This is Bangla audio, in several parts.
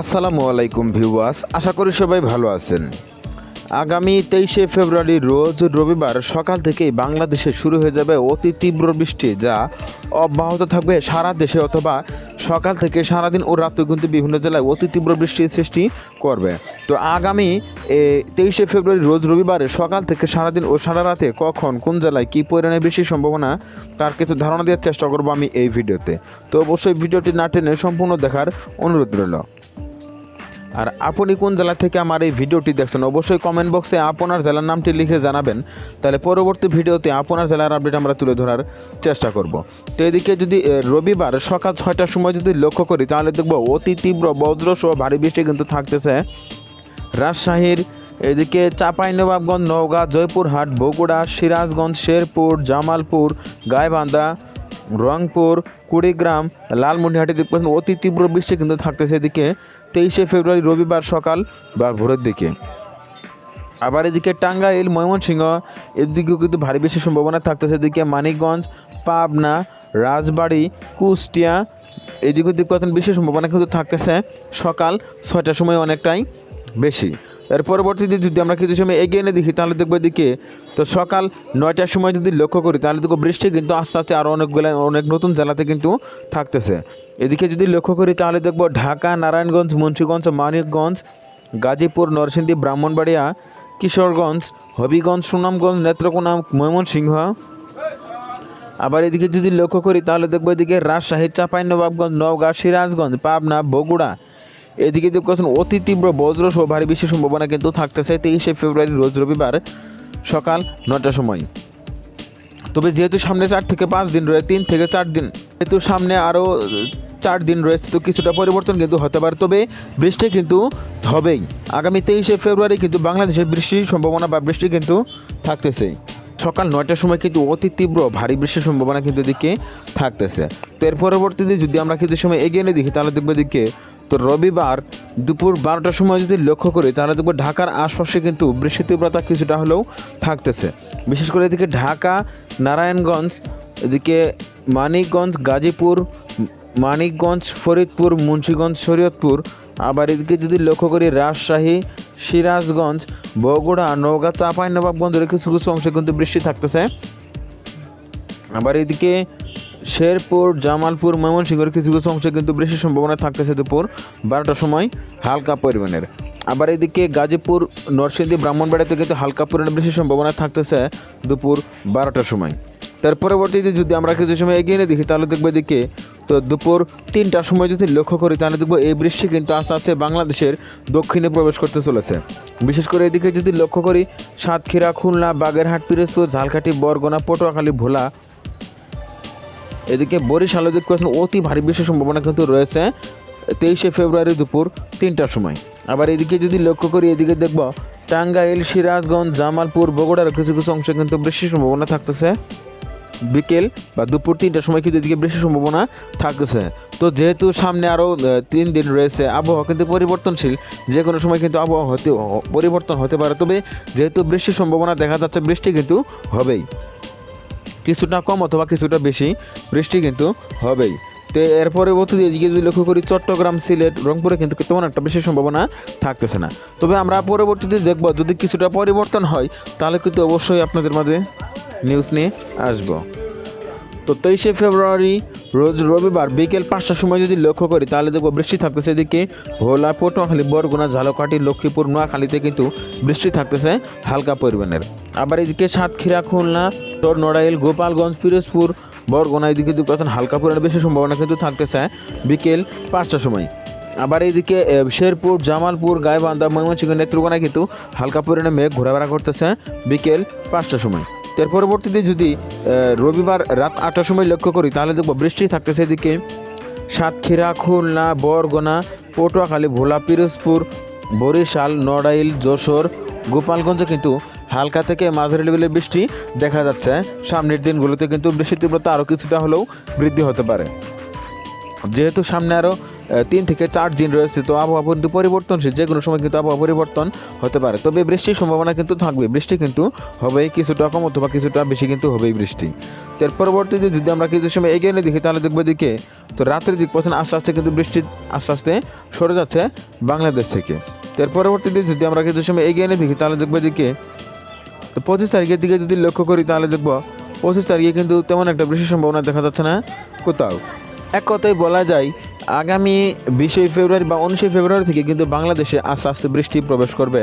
আসসালামু আলাইকুম ভিউয়ার্স, আশা করি সবাই ভালো আছেন। আগামী তেইশে ফেব্রুয়ারি রোজ রবিবার সকাল থেকেই বাংলাদেশে শুরু হয়ে যাবে অতি তীব্র বৃষ্টি, যা অব্যাহত থাকবে সারা দেশে অথবা সকাল থেকে সারাদিন ও রাত্রে কিন্তু বিভিন্ন জেলায় অতি তীব্র বৃষ্টির সৃষ্টি করবে। তো আগামী তেইশে ফেব্রুয়ারি রোজ রবিবারে সকাল থেকে সারাদিন ও সারা রাতে কখন, কোন জেলায় কী পরিমাণে বৃষ্টির সম্ভাবনা, তার কিছু ধারণা দেওয়ার চেষ্টা করব আমি এই ভিডিওতে। তো অবশ্যই ভিডিওটি না টেনে সম্পূর্ণ দেখার অনুরোধ রইল। আর আপনি কোন জেলা থেকে আমার এই ভিডিওটি দেখছেন, অবশ্যই কমেন্ট বক্সে আপনার জেলার নামটি লিখে জানাবেন। তাহলে পরবর্তী ভিডিওতে আপনার জেলার আপডেট আমরা তুলে ধরার চেষ্টা করব। তো এদিকে যদি রবিবার সকাল ছয়টার সময় যদি লক্ষ্য করি, তাহলে দেখব অতি তীব্র বজ্র সহ ভারী বৃষ্টি কিন্তু থাকতেছে। রাজশাহীর এদিকে চাঁপাইনবাবগঞ্জ, নওগাঁ, জয়পুরহাট, বগুড়া, সিরাজগঞ্জ, শেরপুর, জামালপুর, গাইবান্ধা রংপুর, কুড়িগ্রাম লালমনিহাটি দেখবেন অতি তীব্র বৃষ্টি কিন্তু থাকতেছে এদিকে। তেইশে ফেব্রুয়ারি রবিবার সকাল বা ভোরের দিকে। আবার এদিকে টাঙ্গাইল, ময়মনসিংহ, এদিকেও কিন্তু ভারী বৃষ্টির সম্ভাবনা থাকতেছে এদিকে। মানিকগঞ্জ, পাবনা, রাজবাড়ি, কুষ্টিয়া এদিকে দিক কথা বেশি সম্ভাবনা কিন্তু থাকতেছে সকাল ছয়টার সময় অনেকটাই বেশি। এর পরবর্তীতে যদি আমরা কিছু সময় এগিয়ে এনে দেখি, তাহলে দেখব এদিকে, তো সকাল নয়টার সময় যদি লক্ষ্য করি, তাহলে দেখব বৃষ্টি কিন্তু আস্তে আস্তে আরও অনেকগুলো, অনেক নতুন জেলাতে কিন্তু থাকতেছে। এদিকে যদি লক্ষ্য করি, তাহলে দেখব ঢাকা, নারায়ণগঞ্জ, মুন্সিগঞ্জ, মানিকগঞ্জ, গাজীপুর, নরসিংদী, ব্রাহ্মণবাড়িয়া, কিশোরগঞ্জ, হবিগঞ্জ, সুনামগঞ্জ, নেত্রকোনা, ময়মনসিংহ। আবার এদিকে যদি লক্ষ্য করি, তাহলে দেখব এদিকে রাজশাহী, চাঁপাইনবাবগঞ্জ, নওগাঁ, সিরাজগঞ্জ, পাবনা, বগুড়া এদিকে দেখছেন অতি তীব্র বজ্র সহ ভারী বৃষ্টির সম্ভাবনা কিন্তু থাকতেছে তেইশে ফেব্রুয়ারি রোজ রবিবার সকাল নটার সময়। তবে যেহেতু সামনে চার থেকে পাঁচ দিন রয়েছে তিন থেকে চার দিন, যেহেতু সামনে আরও চার দিন রয়েছে, তো কিছুটা পরিবর্তন কিন্তু হতে পারে। তবে বৃষ্টি কিন্তু হবেই। আগামী তেইশে ফেব্রুয়ারি কিন্তু বাংলাদেশে বৃষ্টির সম্ভাবনা বা বৃষ্টি কিন্তু থাকতেছে। সকাল নয়টার সময় কিন্তু অতি তীব্র ভারী বৃষ্টির সম্ভাবনা কিন্তু এদিকে থাকতেছে। তো এর পরবর্তীতে যদি আমরা কিছু সময় এগিয়ে নিয়ে দেখি, তাহলে দেখব এদিকে তো রবিবার দুপুর বারোটার সময় যদি লক্ষ্য করি, তাহলে দেখব ঢাকার আশপাশে কিন্তু বৃষ্টির তীব্রতা কিছুটা হলেও থাকতেছে। বিশেষ করে এদিকে ঢাকা, নারায়ণগঞ্জ, এদিকে মানিকগঞ্জ, গাজীপুর, মানিকগঞ্জ, ফরিদপুর, মুন্সীগঞ্জ, শরীয়তপুর। আবার এদিকে যদি লক্ষ্য করি, রাজশাহী, সিরাজগঞ্জ, বগুড়া, নওগাঁ, চাঁপাইনবাবগঞ্জের কিছু কিছু অংশে কিন্তু বৃষ্টি থাকতেছে। আবার এদিকে শেরপুর, জামালপুর, ময়মনসিংহের কিছু কিছু অংশে কিন্তু বৃষ্টির সম্ভাবনা থাকতেছে দুপুর বারোটার সময় হালকা পরিমাণের। আবার এদিকে গাজীপুর, নরসিংদী ব্রাহ্মণবাড়িতে কিন্তু হালকা পরিমাণে বৃষ্টির সম্ভাবনা থাকতেছে দুপুর বারোটার সময়। তার পরবর্তীতে যদি আমরা কিছু সময় এগিয়ে নিয়ে দেখি, তাহলে দেখব এদিকে তো দুপুর তিনটার সময় যদি লক্ষ্য করি, তাহলে দেখব এই বৃষ্টি কিন্তু আস্তে আস্তে বাংলাদেশের দক্ষিণে প্রবেশ করতে চলেছে। বিশেষ করে এদিকে যদি লক্ষ্য করি, সাতক্ষীরা, খুলনা, বাগেরহাট, পিরোজপুর, ঝালকাঠি, বরগোনা, পটুয়াখালী, ভোলা এদিকে বরিশালে দিক করেছেন অতি ভারী বৃষ্টির সম্ভাবনা কিন্তু রয়েছে তেইশে ফেব্রুয়ারি দুপুর তিনটার সময়। আবার এদিকে যদি লক্ষ্য করি, এদিকে দেখব টাঙ্গাইল, সিরাজগঞ্জ, জামালপুর, বগুড়ার কিছু কিছু অংশে কিন্তু বৃষ্টির সম্ভাবনা থাকতেছে। বিকেল বা দুপুর তিনটার সময় কিন্তু এদিকে বৃষ্টির সম্ভাবনা থাকতেছে। তো যেহেতু সামনে আরও তিন দিন রয়েছে, আবহাওয়া কিন্তু পরিবর্তনশীল। যে কোনো সময় কিন্তু আবহাওয়া হতে, পরিবর্তন হতে পারে। তবে যেহেতু বৃষ্টির সম্ভাবনা দেখা যাচ্ছে, বৃষ্টি কিন্তু হবেই। কিছুটা কম অথবা কিছুটা বেশি বৃষ্টি কিন্তু হবেই। তো এর পরবর্তীতে এদিকে যদি লক্ষ্য করি, চট্টগ্রাম, সিলেট, রংপুরে কিন্তু তেমন একটা বেশি সম্ভাবনা থাকতেছে না। তবে আমরা পরবর্তীতে দেখব, যদি কিছুটা পরিবর্তন হয়, তাহলে কিন্তু অবশ্যই আপনাদের মাঝে নিউজ নিয়ে আসব। তো তেইশে ফেব্রুয়ারি রোজ রবিবার বিকেল পাঁচটার সময় যদি লক্ষ্য করি, তাহলে দেখব বৃষ্টি থাকতেছে এদিকে। ভোলা পটুয়াখালী, বরগুনা, ঝালকাঠি, লক্ষ্মীপুর, নোয়াখালীতে কিন্তু বৃষ্টি থাকতেছে হালকা পরিমাণের। আবার এদিকে সাতক্ষীরা, খুলনা তোর নড়াইল, গোপালগঞ্জ, পিরোজপুর, বরগুনা এদিকে দু হালকা পরিমাণে বেশি সম্ভাবনা কিন্তু থাকতেছে বিকেল পাঁচটার সময়। আবার এইদিকে শেরপুর, জামালপুর, গাইবান্ধা, ময়মনসিংহ নেত্রকোনায় কিন্তু হালকা পরিমাণে মেঘ ঘোরাফেরা করতেছে বিকেল পাঁচটার সময়। এর পরবর্তীতে যদি রবিবার রাত আটটার সময় লক্ষ্য করি, তাহলে দেখব বৃষ্টি থাকতেছে এদিকে। সাতক্ষীরা, খুলনা, বরগোনা, পটুয়াখালী, ভোলা, পিরোজপুর, বরিশাল, নড়াইল, যশোর, গোপালগঞ্জে কিন্তু হালকা থেকে মাঝারি লেভেলের বৃষ্টি দেখা যাচ্ছে। সামনের দিনগুলোতে কিন্তু বৃষ্টির তীব্রতা আরও কিছুটা হলেও বৃদ্ধি হতে পারে। যেহেতু সামনে আরও তিন থেকে চার দিন রয়েছে। তো আবহাওয়া কিন্তু পরিবর্তনশীল, যে কোনো সময় কিন্তু আবহাওয়া পরিবর্তন হতে পারে। তবে বৃষ্টির সম্ভাবনা কিন্তু থাকবে। বৃষ্টি কিন্তু হবেই, কিছুটা কম অথবা কিছুটা বেশি কিন্তু হবেই বৃষ্টি। তো এর পরবর্তীতে যদি আমরা কিছু সময় এগিয়ে নিয়ে দেখি, তাহলে দেখব দিকে তো রাত্রের দিক পর্যন্ত আস্তে আস্তে কিন্তু বৃষ্টি আস্তে আস্তে সরে যাচ্ছে বাংলাদেশ থেকে। তো এর পরবর্তীতে যদি আমরা কিছু সময় এগিয়ে নিয়ে দেখি, তাহলে দেখব দিকে তো পঁচিশ তারিখের দিকে যদি লক্ষ্য করি, তাহলে দেখব পঁচিশ তারিখে কিন্তু তেমন একটা বৃষ্টির সম্ভাবনা দেখা যাচ্ছে না কোথাও। এক কথায় বলা যায়, আগামী বিশে ফেব্রুয়ারি বা উনিশে ফেব্রুয়ারি থেকে কিন্তু বাংলাদেশে আস্তে আস্তে বৃষ্টি প্রবেশ করবে,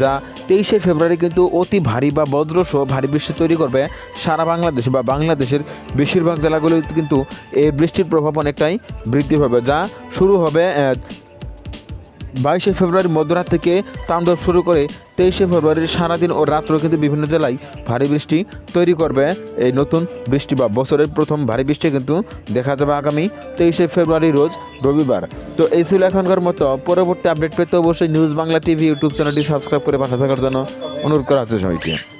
যা তেইশে ফেব্রুয়ারি কিন্তু অতি ভারী বা বজ্রসহ ভারী বৃষ্টি তৈরি করবে সারা বাংলাদেশে বা বাংলাদেশের বেশিরভাগ জেলাগুলোতে কিন্তু এই বৃষ্টির প্রভাব অনেকটাই বৃদ্ধি হবে যা শুরু হবে বাইশে ফেব্রুয়ারি মধ্যরাত থেকে তাণ্ডব শুরু করে তেইশে ফেব্রুয়ারির সারাদিন ও রাত্র কিন্তু বিভিন্ন জেলায় ভারী বৃষ্টি তৈরি করবে। এই নতুন বৃষ্টি বা বছরের প্রথম ভারী বৃষ্টি কিন্তু দেখা যাবে আগামী তেইশে ফেব্রুয়ারি রোজ রবিবার। তো এই ছিল এখনকার মতো। পরবর্তী আপডেট পেতে অবশ্যই নিউজ বাংলা টিভি ইউটিউব চ্যানেলটি সাবস্ক্রাইব করে পাশে থাকার জন্য অনুরোধ করা হচ্ছে সবাইকে।